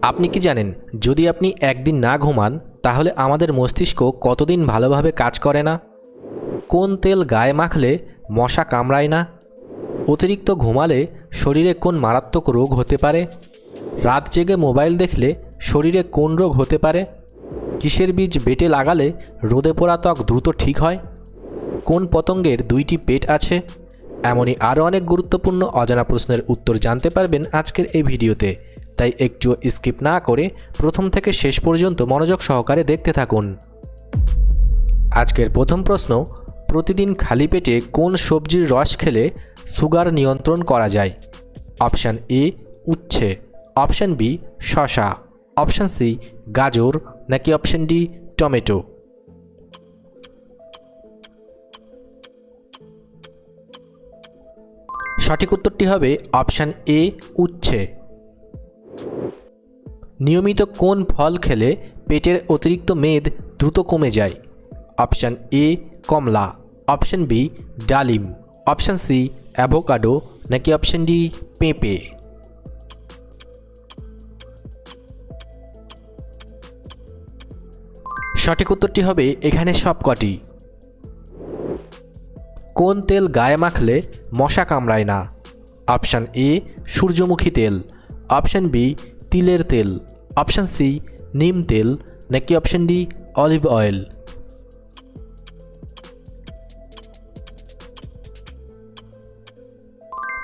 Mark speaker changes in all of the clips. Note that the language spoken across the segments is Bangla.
Speaker 1: আপনি কি জানেন, যদি আপনি একদিন না ঘুমান, তাহলে আমাদের মস্তিষ্ক কতদিন ভালোভাবে কাজ করে না? কোন তেল গায়ে মাখলে মশা কামড়ায় না? অতিরিক্ত ঘুমালে শরীরে কোন মারাত্মক রোগ হতে পারে? রাত জেগে মোবাইল দেখলে শরীরে কোন রোগ হতে পারে? কিসের বীজ বেটে লাগালে রোদে পোড়া ত্বক দ্রুত ঠিক হয়? কোন পতঙ্গের দুইটি পেট আছে? এমনই আরও অনেক গুরুত্বপূর্ণ অজানা প্রশ্নের উত্তর জানতে পারবেন আজকের এই ভিডিওতে। তাই একটুও স্কিপ না করে প্রথম থেকে শেষ পর্যন্ত মনোযোগ সহকারে দেখতে থাকুন। আজকের প্রথম প্রশ্ন, প্রতিদিন খালি পেটে কোন সবজির রস খেলে সুগার নিয়ন্ত্রণ করা যায়? অপশান এ, উচ্ছে। অপশান বি শশা অপশান সি, গাজর। নাকি অপশান ডি, টমেটো? সঠিক উত্তরটি হবে অপশান এ, উচ্ছে। নিয়মিত কোন ফল খেলে পেটের অতিরিক্ত মেদ দ্রুত কমে যায়? অপশান এ কমলা। অপশান বি ডালিম। Option C avocado. নাকি অপশান ডি পেঁপে? সঠিক উত্তরটি হবে এখানে সবকটি। কোন তেল গায়ে মাখলে মশা কামড়ায় না? অপশান এ সূর্যমুখী তেল। অপশান বি তিলের তেল অপশান সি নিম তেল, নাকি অপশান ডি অলিভ অয়েল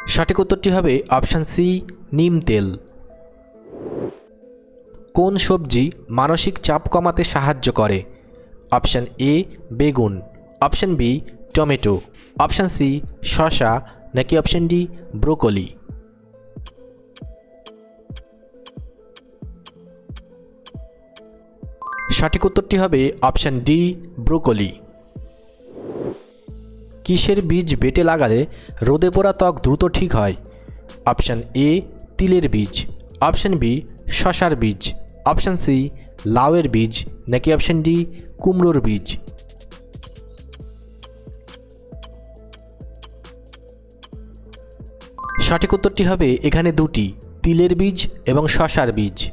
Speaker 1: সঠিক উত্তরটি হবে অপশান সি নিম তেল। কোন সবজি মানসিক চাপ কমাতে সাহায্য করে? অপশান এ বেগুন। Option B tomato. Option C শশা নাকি অপশান ডি ব্রোকলি? সঠিক উত্তরটি হবে অপশান ডি, ব্রোকলি। কিসের বীজ বেটে লাগালে রোদে পোড়া ত্বক দ্রুত ঠিক হয়? অপশান এ, তিলের বীজ। অপশান বি, শশার বীজ। অপশান সি, লাউয়ের বীজ। নাকি অপশান ডি, কুমড়োর বীজ? সঠিক উত্তরটি হবে এখানে দুটি, তিলের বীজ এবং শশার বীজ।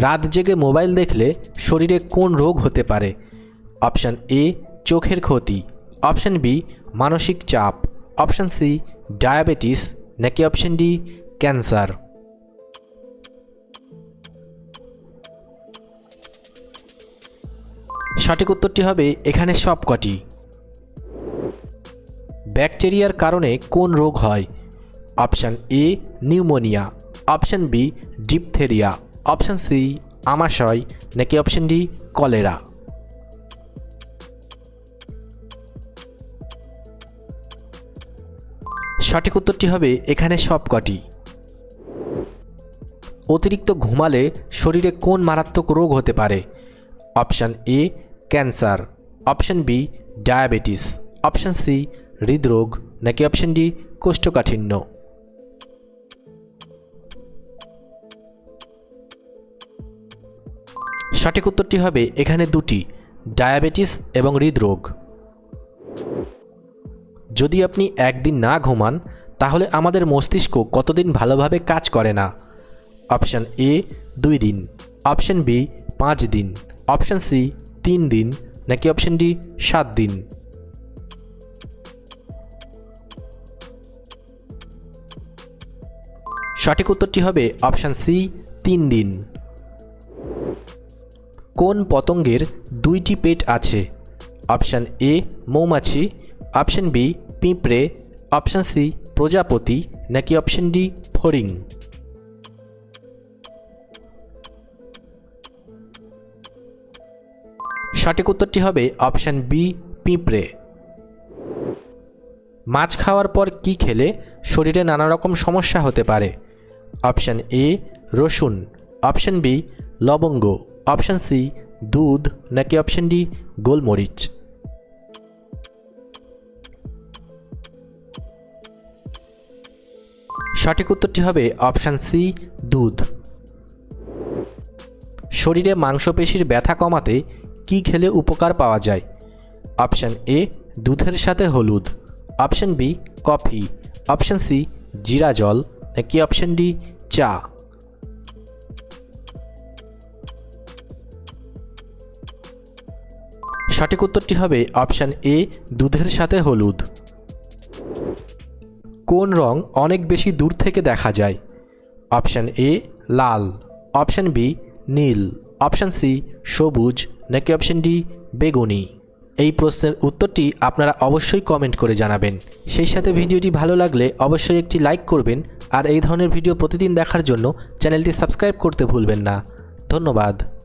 Speaker 1: রাত জেগে মোবাইল দেখলে শরীরে কোন রোগ হতে পারে? অপশান এ, চোখের ক্ষতি। অপশান বি, মানসিক চাপ। Option C, diabetes. নাকি অপশান ডি, ক্যান্সার। সঠিক উত্তরটি হবে এখানে সবকটি। ব্যাকটেরিয়ার কারণে কোন রোগ হয়? Option A, pneumonia. Option B, diphtheria. Option C আমাশয় নাকি অপশান ডি, কলেরা? সঠিক উত্তরটি হবে এখানে সবকটি অতিরিক্ত ঘুমালে শরীরে কোন মারাত্মক রোগ হতে পারে? Option A, cancer. Option B, diabetes. Option C, হৃদরোগ। নাকি অপশান ডি, কোষ্ঠকাঠিন্য? সঠিক উত্তরটি হবে এখানে দুটি, ডায়াবেটিস এবং হৃদরোগ। যদি আপনি একদিন না ঘুমান, তাহলে আমাদের মস্তিষ্ক কতদিন ভালোভাবে কাজ করে না? অপশান এ, দুই দিন। অপশান বি, পাঁচ দিন। অপশান সি, তিন দিন। নাকি অপশান ডি, সাত দিন? সঠিক উত্তরটি হবে অপশান সি, তিন দিন। কোন পতঙ্গের দুইটি পেট আছে? অপশান এ, মৌমাছি। অপশান বি, পিঁপড়ে। অপশান সি, প্রজাপতি। নাকি অপশান ডি, ফড়িং? সঠিক উত্তরটি হবে অপশান বি, পিঁপড়ে। মাছ খাওয়ার পর কি খেলে শরীরে নানা রকম সমস্যা হতে পারে? অপশান এ, রসুন। অপশান বি, লবঙ্গ। অপশান সি দুধ, নাকি অপশান ডি গোলমরিচ? সঠিক উত্তরটি হবে অপশান সি দুধ। শরীরে মাংসপেশির ব্যথা কমাতে কি খেলে উপকার পাওয়া যায়? অপশান এ দুধের সাথে হলুদ। Option B coffee. Option C জিরা জল। নাকি অপশান ডি চা? সঠিক উত্তরটি হবে অপশান এ, দুধের সাথে হলুদ। কোন রং অনেক বেশি দূর থেকে দেখা যায়? অপশান এ, লাল। অপশান বি, নীল। অপশান সি, সবুজ। নাকি অপশান ডি, বেগুনি? এই প্রশ্নের উত্তরটি আপনারা অবশ্যই কমেন্ট করে জানাবেন। সেই সাথে ভিডিওটি ভালো লাগলে অবশ্যই একটি লাইক করবেন আর এই ধরনের ভিডিও প্রতিদিন দেখার জন্য চ্যানেলটি সাবস্ক্রাইব করতে ভুলবেন না। ধন্যবাদ।